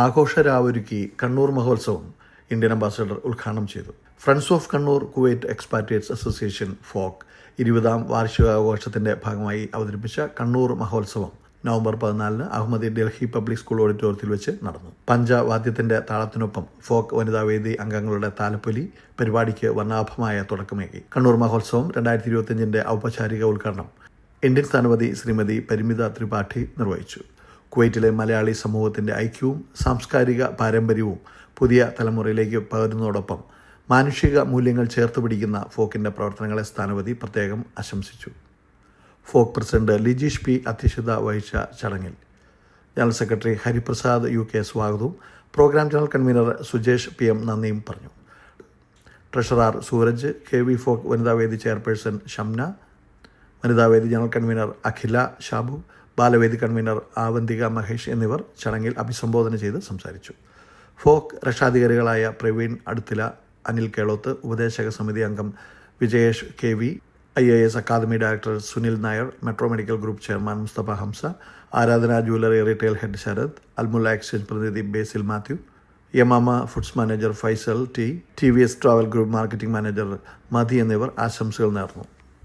ആഘോഷരാവൊരുക്കി കണ്ണൂർ മഹോത്സവം Indian ambassador ഉദ്ഘാടനം ചെയ്തു. Friends of Kannur Kuwait expatriates association FOKE ഇരുപതാം വാർഷികാഘോഷത്തിന്റെ ഭാഗമായി അവതരിപ്പിച്ച കണ്ണൂർ മഹോത്സവം നവംബർ പതിനാലിന് അഹമ്മദി ഡൽഹി പബ്ലിക് സ്കൂൾ ഓഡിറ്റോറിയത്തിൽ വെച്ച് നടന്നു. പഞ്ചവാദ്യത്തിന്റെ താളത്തിനൊപ്പം ഫോക്ക് വനിതാ വേദി അംഗങ്ങളുടെ താലപ്പൊലി പരിപാടിക്ക് വർണാഭമായ തുടക്കമേകി. കണ്ണൂർ മഹോത്സവം രണ്ടായിരത്തി ഇരുപത്തിയഞ്ചിന്റെ ഔപചാരിക ഉദ്ഘാടനം ഇന്ത്യൻ സ്ഥാനപതി ശ്രീമതി പരിമിത ത്രിപാഠി നിർവഹിച്ചു. കുവൈറ്റിലെ മലയാളി സമൂഹത്തിന്റെ ഐക്യവും സാംസ്കാരിക പാരമ്പര്യവും പുതിയ തലമുറയിലേക്ക് പകരുന്നതോടൊപ്പം മാനുഷിക മൂല്യങ്ങൾ ചേർത്ത് പിടിക്കുന്ന ഫോക്കിന്റെ പ്രവർത്തനങ്ങളെ സ്ഥാനപതി പ്രത്യേകം ആശംസിച്ചു. ഫോക്ക് പ്രസിഡന്റ് ലിജീഷ് പി അധ്യക്ഷത വഹിച്ച ചടങ്ങിൽ general secretary Hariprasad U K സ്വാഗതവും programme general convener Sujesh P M നന്ദിയും പറഞ്ഞു. Treasurer Sooraj K V FOKE വനിതാവേദി ചെയർപേഴ്സൺ ഷംന വനിതാവേദി ജനറൽ കൺവീനർ അഖില ഷാബു ബാലവേദി കൺവീനർ ആവന്തിക മഹേഷ് എന്നിവർ ചടങ്ങിൽ അഭിസംബോധന ചെയ്ത് സംസാരിച്ചു. ഫോക്ക് രക്ഷാധികാരികളായ പ്രവീൺ അടുത്തില അനിൽ കേളോത്ത് ഉപദേശക സമിതി അംഗം Vijayesh K V I A S academy director Sunil Nair metro medical group chairman Mustafa Hamza Aradhana jewellery retail head Sharath Almulla exchange പ്രതിനിധി Basil Mathew Yamama foods manager Faisal T T V S travel group marketing manager Mathi എന്നിവർ ആശംസകൾ നേർന്നു.